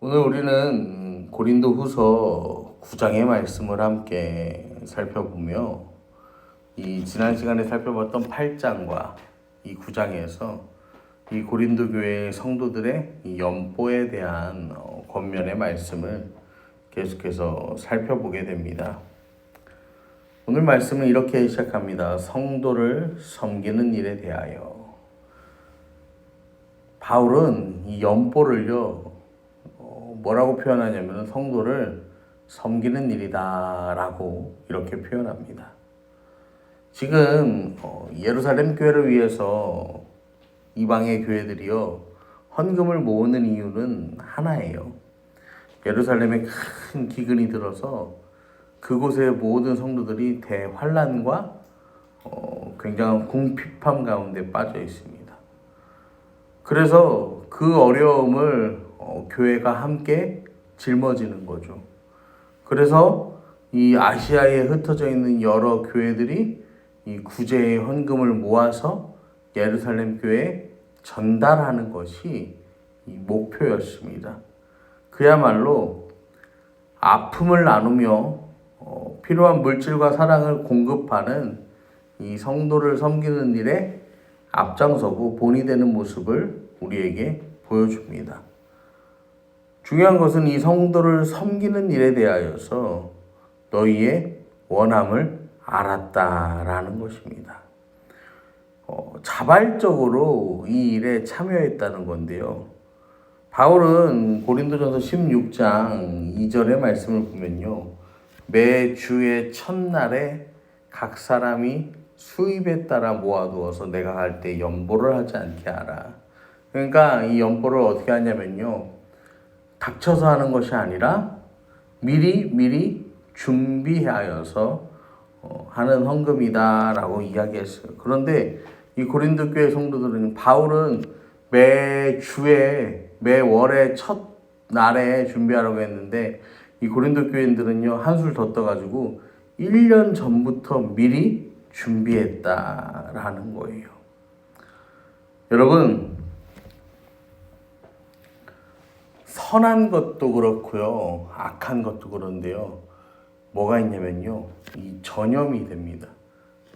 오늘 우리는 고린도 후서 9장의 말씀을 함께 살펴보며 이 지난 시간에 살펴봤던 8장과 이 9장에서 이 고린도 교회 성도들의 이 연보에 대한 어, 권면의 말씀을 계속해서 살펴보게 됩니다. 오늘 말씀은 이렇게 시작합니다. 성도를 섬기는 일에 대하여 바울은 이 연보를요 어, 뭐라고 표현하냐면 성도를 섬기는 일이다라고 이렇게 표현합니다. 지금 어, 예루살렘 교회를 위해서 이방의 교회들이요 헌금을 모으는 이유는 하나예요. 예루살렘에 큰 기근이 들어서 그곳의 모든 성도들이 대환란과 어, 굉장한 궁핍함 가운데 빠져 있습니다. 그래서 그 어려움을 어, 교회가 함께 짊어지는 거죠. 그래서 이 아시아에 흩어져 있는 여러 교회들이 이 구제의 헌금을 모아서 예루살렘 교회에 전달하는 것이 이 목표였습니다. 그야말로 아픔을 나누며 어, 필요한 물질과 사랑을 공급하는 이 성도를 섬기는 일에 앞장서고 본이 되는 모습을 우리에게 보여줍니다. 중요한 것은 이 성도를 섬기는 일에 대하여서 너희의 원함을 알았다라는 것입니다. 어, 자발적으로 이 일에 참여했다는 건데요. 바울은 고린도전서 16장 2절의 말씀을 보면요. 매 주의 첫날에 각 사람이 수입에 따라 모아두어서 내가 갈때 연보를 하지 않게 하라. 그러니까 이 연보를 어떻게 하냐면요. 닥쳐서 하는 것이 아니라 미리 미리 준비하여서 어, 하는 헌금이다라고 이야기했어요. 그런데 이 고린도 교회 성도들은 바울은 매 주에 매 월의 첫 날에 준비하라고 했는데 이 고린도 교인들은요 한술 더 떠가지고 1년 전부터 미리 준비했다라는 거예요. 여러분 선한 것도 그렇고요 악한 것도 그런데요 뭐가 있냐면요 이 전염이 됩니다.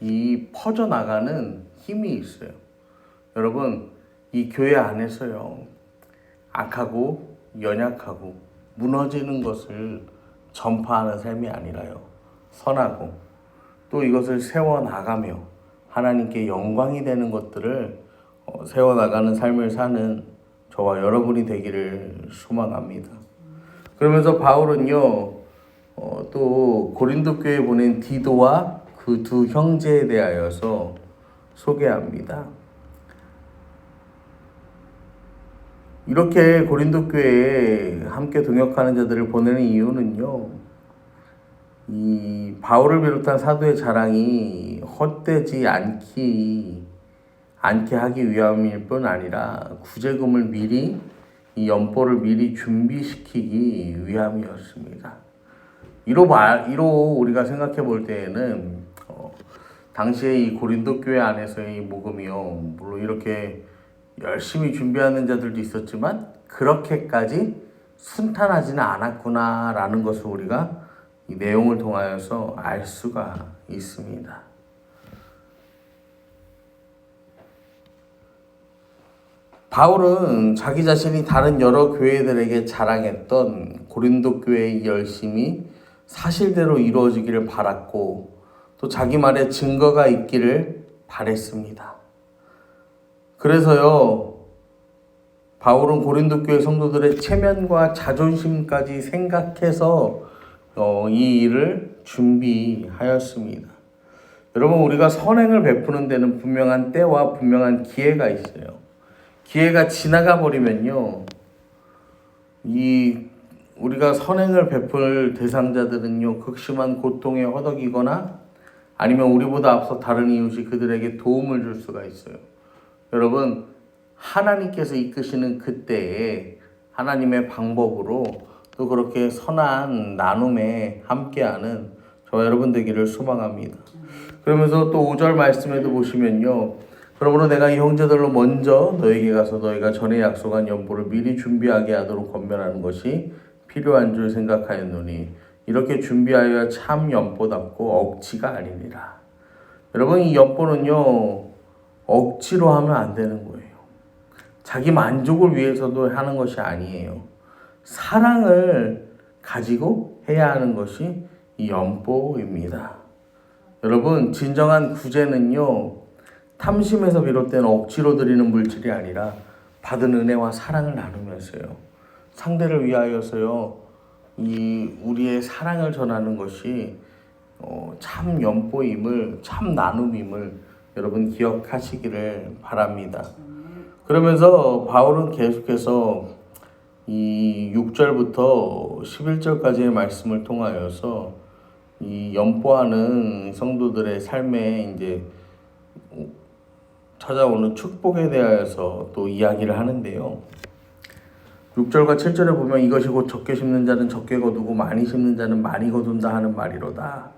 이 퍼져 나가는 힘이 있어요. 여러분 이 교회 안에서요 악하고 연약하고 무너지는 것을 전파하는 삶이 아니라요 선하고 또 이것을 세워 나가며 하나님께 영광이 되는 것들을 어, 세워 나가는 삶을 사는 저와 여러분이 되기를 소망합니다. 그러면서 바울은요 어, 또 고린도 교회에 보낸 디도와 그 두 형제에 대하여서 소개합니다. 이렇게 고린도 교회에 함께 동역하는 자들을 보내는 이유는요. 이 바울을 비롯한 사도의 자랑이 헛되지 않기 않게 하기 위함일 뿐 아니라 구제금을 미리 이 연보를 미리 준비시키기 위함이었습니다. 이로 말 이로 우리가 생각해 볼 때에는 어, 당시에 이 고린도 교회 안에서의 모금이요 물론 이렇게 열심히 준비하는 자들도 있었지만 그렇게까지 순탄하지는 않았구나라는 것을 우리가 이 내용을 통하여서 알 수가 있습니다. 바울은 자기 자신이 다른 여러 교회들에게 자랑했던 고린도 교회의 열심이 사실대로 이루어지기를 바랐고 또 자기 말에 증거가 있기를 바랬습니다. 그래서요, 바울은 고린도 교회 성도들의 체면과 자존심까지 생각해서 어, 이 일을 준비하였습니다. 여러분, 우리가 선행을 베푸는 데는 분명한 때와 분명한 기회가 있어요. 기회가 지나가 버리면요, 이 우리가 선행을 베풀 대상자들은요, 극심한 고통에 허덕이거나 아니면 우리보다 앞서 다른 이웃이 그들에게 도움을 줄 수가 있어요. 여러분, 하나님께서 이끄시는 그때에 하나님의 방법으로 또 그렇게 선한 나눔에 함께하는 저 여러분 되기를 소망합니다. 그러면서 또 5절 말씀에도 보시면요. 그러므로 내가 이 형제들로 먼저 너에게 가서 너희가 전에 약속한 연보를 미리 준비하게 하도록 권면하는 것이 필요한 줄 생각하였노니 이렇게 준비하여 참 연보답고 억지가 아니니라. 여러분 이 연보는요 억지로 하면 안 되는 거예요. 자기 만족을 위해서도 하는 것이 아니에요. 사랑을 가지고 해야 하는 것이 이 연보입니다. 여러분 진정한 구제는요 탐심에서 비롯된 억지로 드리는 물질이 아니라 받은 은혜와 사랑을 나누면서요 상대를 위하여서요 이 우리의 사랑을 전하는 것이 어, 참 연보임을 참 나눔임을 여러분 기억하시기를 바랍니다. 그러면서 바울은 계속해서 이 6절부터 11절까지의 말씀을 통하여서 이 연보하는 성도들의 삶에 이제 찾아오는 축복에 대하여서 또 이야기를 하는데요. 6절과 7절에 보면 이것이 곧 적게 심는 자는 적게 거두고 많이 심는 자는 많이 거둔다 하는 말이로다.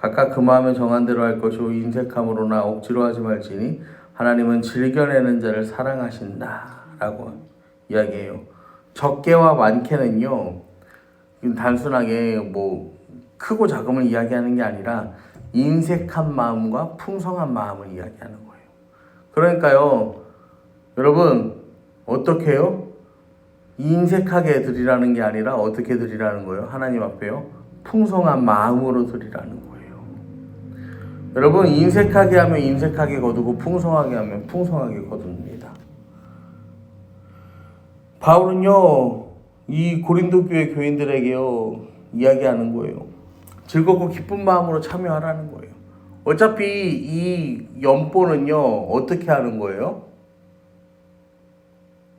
각각 그 마음에 정한 대로 할 것이요 인색함으로나 억지로 하지 말지니 하나님은 즐겨내는 자를 사랑하신다라고 이야기해요. 적게와 많게는요. 단순하게 뭐 크고 작음을 이야기하는 게 아니라 인색한 마음과 풍성한 마음을 이야기하는 거예요. 그러니까요, 여러분 어떻게 해요? 인색하게 드리라는 게 아니라 어떻게 드리라는 거예요? 하나님 앞에요. 풍성한 마음으로 드리라는 거예요. 여러분 인색하게 하면 인색하게 거두고 풍성하게 하면 풍성하게 거둡니다. 바울은요 이 고린도 교회 교인들에게요 이야기하는 거예요. 즐겁고 기쁜 마음으로 참여하라는 거예요. 어차피 이 연보는요 어떻게 하는 거예요?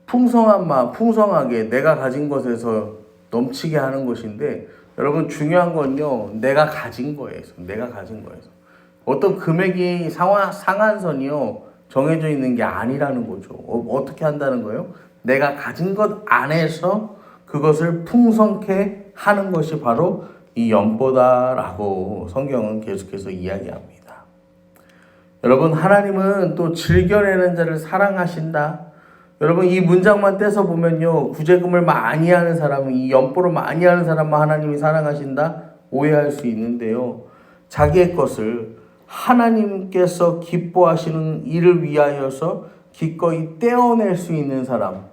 풍성한 마음, 풍성하게 내가 가진 것에서 넘치게 하는 것인데 여러분 중요한 건요 내가 가진 거에서 내가 가진 거에서 어떤 금액이 상하, 상한선이요 정해져 있는 게 아니라는 거죠. 어, 떻게 한다는 거예요? 내가 가진 것 안에서 그것을 풍성케 하는 것이 바로 이 연보다라고 성경은 계속해서 이야기합니다. 여러분 하나님은 또 즐겨내는 자를 사랑하신다. 여러분 이 문장만 떼서 보면요 구제금을 많이 하는 사람은 이 연보를 많이 하는 사람만 하나님이 사랑하신다 오해할 수 있는데요 자기의 것을 하나님께서 기뻐하시는 일을 위하여서 기꺼이 떼어낼 수 있는 사람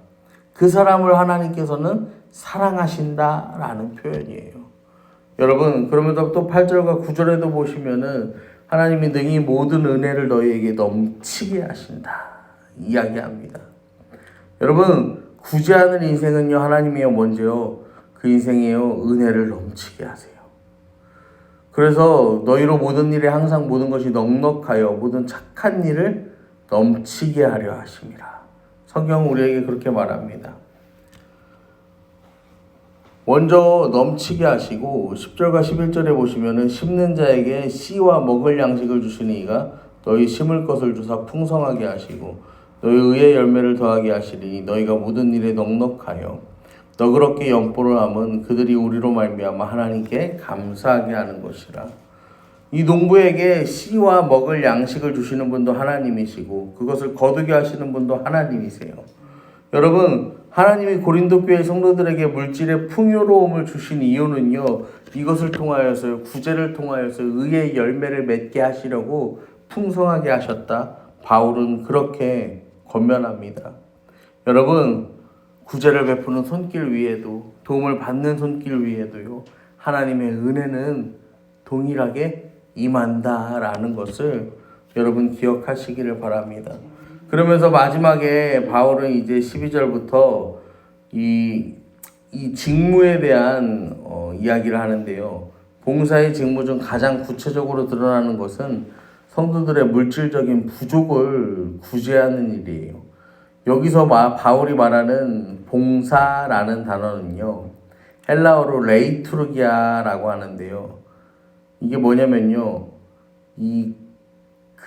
그 사람을 하나님께서는 사랑하신다라는 표현이에요. 여러분 그러면서 또 8절과 9절에도 보시면은 하나님이 능히 모든 은혜를 너희에게 넘치게 하신다 이야기합니다. 여러분 구제하는 인생은요 하나님이요 먼저요 그 인생에요 은혜를 넘치게 하세요. 그래서 너희로 모든 일에 항상 모든 것이 넉넉하여 모든 착한 일을 넘치게 하려 하심이라. 성경은 우리에게 그렇게 말합니다. 먼저 넘치게 하시고 10절과 11절에 보시면은 심는 자에게 씨와 먹을 양식을 주시니 이가 너희 심을 것을 주사 풍성하게 하시고 너희 의의 열매를 더하게 하시리 너희가 모든 일에 넉넉하여 너그럽게 연보를 함은 그들이 우리로 말미암아 하나님께 감사하게 하는 것이라. 이 농부에게 씨와 먹을 양식을 주시는 분도 하나님이시고 그것을 거두게 하시는 분도 하나님이세요. 여러분 하나님이 고린도 교회 성도들에게 물질의 풍요로움을 주신 이유는요. 이것을 통하여서 구제를 통하여서 의의 열매를 맺게 하시려고 풍성하게 하셨다. 바울은 그렇게 권면합니다. 여러분 구제를 베푸는 손길 위에도 도움을 받는 손길 위에도요. 하나님의 은혜는 동일하게 임한다라는 것을 여러분 기억하시기를 바랍니다. 그러면서 마지막에 바울은 이제 12절부터 이, 이 직무에 대한 어, 이야기를 하는데요. 봉사의 직무 중 가장 구체적으로 드러나는 것은 성도들의 물질적인 부족을 구제하는 일이에요. 여기서 마, 바울이 말하는 봉사라는 단어는요. 헬라어로 레이투르기아라고 하는데요. 이게 뭐냐면요. 이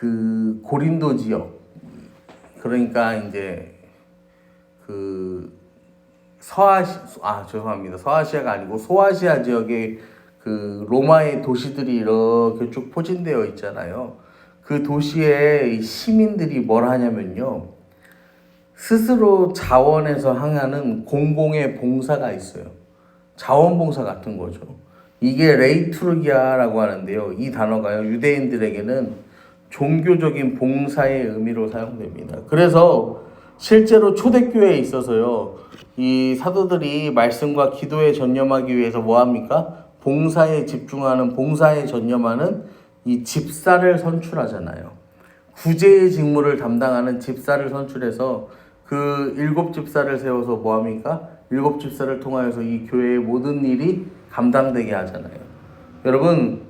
그 고린도 지역 그러니까 이제 그 서아시 아 죄송합니다 서아시아가 아니고 소아시아 지역의 그 로마의 도시들이 이렇게 쭉 포진되어 있잖아요. 그 도시의 시민들이 뭘 하냐면요. 스스로 자원에서 항하는 공공의 봉사가 있어요. 자원봉사 같은 거죠. 이게 레이투르기아라고 하는데요. 이 단어가요. 유대인들에게는 종교적인 봉사의 의미로 사용됩니다. 그래서 실제로 초대교회에 있어서요. 이 사도들이 말씀과 기도에 전념하기 위해서 뭐 합니까? 봉사에 집중하는 봉사에 전념하는 이 집사를 선출하잖아요. 구제의 직무를 담당하는 집사를 선출해서 그 일곱 집사를 세워서 뭐 합니까? 일곱 집사를 통하여서 이 교회의 모든 일이 감당되게 하잖아요. 여러분,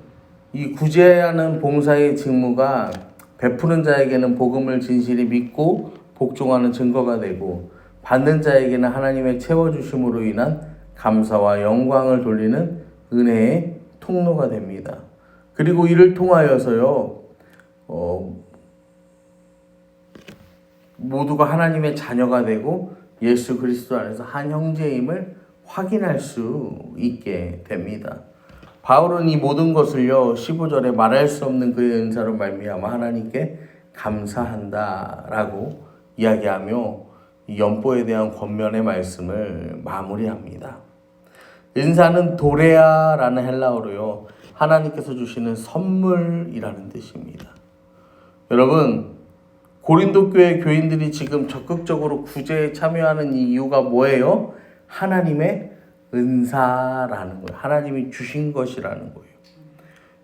이 구제하는 봉사의 직무가 베푸는 자에게는 복음을 진실히 믿고 복종하는 증거가 되고 받는 자에게는 하나님의 채워주심으로 인한 감사와 영광을 돌리는 은혜의 통로가 됩니다. 그리고 이를 통하여서요, 어, 모두가 하나님의 자녀가 되고 예수 그리스도 안에서 한 형제임을 확인할 수 있게 됩니다. 바울은 이 모든 것을요 15절에 말할 수 없는 그의 은사로 말미암아 하나님께 감사한다라고 이야기하며 이 연보에 대한 권면의 말씀을 마무리합니다. 은사는 도레아라는 헬라어로요 하나님께서 주시는 선물이라는 뜻입니다. 여러분 고린도 교회 교인들이 지금 적극적으로 구제에 참여하는 이 이유가 뭐예요? 하나님의 은사라는 거예요. 하나님이 주신 것이라는 거예요.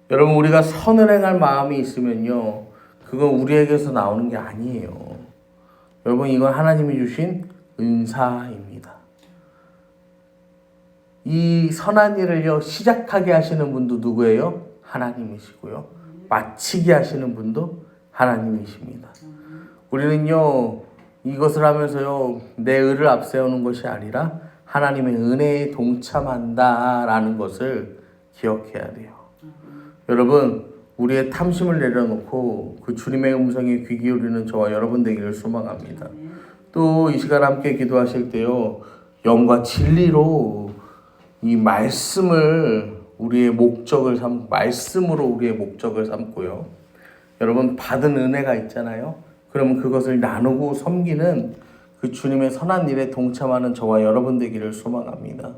여러분 우리가 선을 행할 마음이 있으면요. 그건 우리에게서 나오는 게 아니에요. 여러분 이건 하나님이 주신 은사입니다. 이 선한 일을요 시작하게 하시는 분도 누구예요? 하나님이시고요. 마치게 하시는 분도 하나님이십니다. 우리는요 이것을 하면서요 내 의를 앞세우는 것이 아니라 하나님의 은혜에 동참한다라는 것을 기억해야 돼요. 여러분 우리의 탐심을 내려놓고 그 주님의 음성에 귀 기울이는 저와 여러분 되기를 소망합니다. 또 이 시간 함께 기도하실 때요 영과 진리로 이 말씀을 우리의 목적을 삼 말씀으로 우리의 목적을 삼고요. 여러분 받은 은혜가 있잖아요. 그러면 그것을 나누고 섬기는 그 주님의 선한 일에 동참하는 저와 여러분 되기를 소망합니다.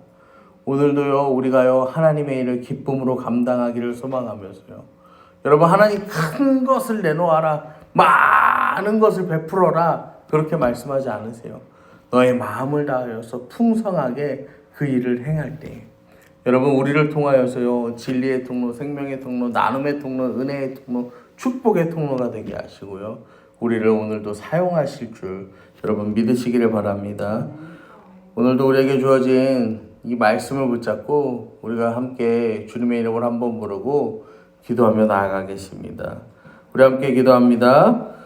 오늘도요 우리가요 하나님의 일을 기쁨으로 감당하기를 소망하면서요. 여러분 하나님 큰 것을 내놓아라 많은 것을 베풀어라 그렇게 말씀하지 않으세요. 너의 마음을 다하여서 풍성하게 그 일을 행할 때 여러분 우리를 통하여서요 진리의 통로, 생명의 통로, 나눔의 통로, 은혜의 통로, 축복의 통로가 되게 하시고요. 우리를 오늘도 사용하실 줄 여러분 믿으시기를 바랍니다. 오늘도 우리에게 주어진 이 말씀을 붙잡고 우리가 함께 주님의 이름을 한번 부르고 기도하며 나아가겠습니다. 우리 함께 기도합니다.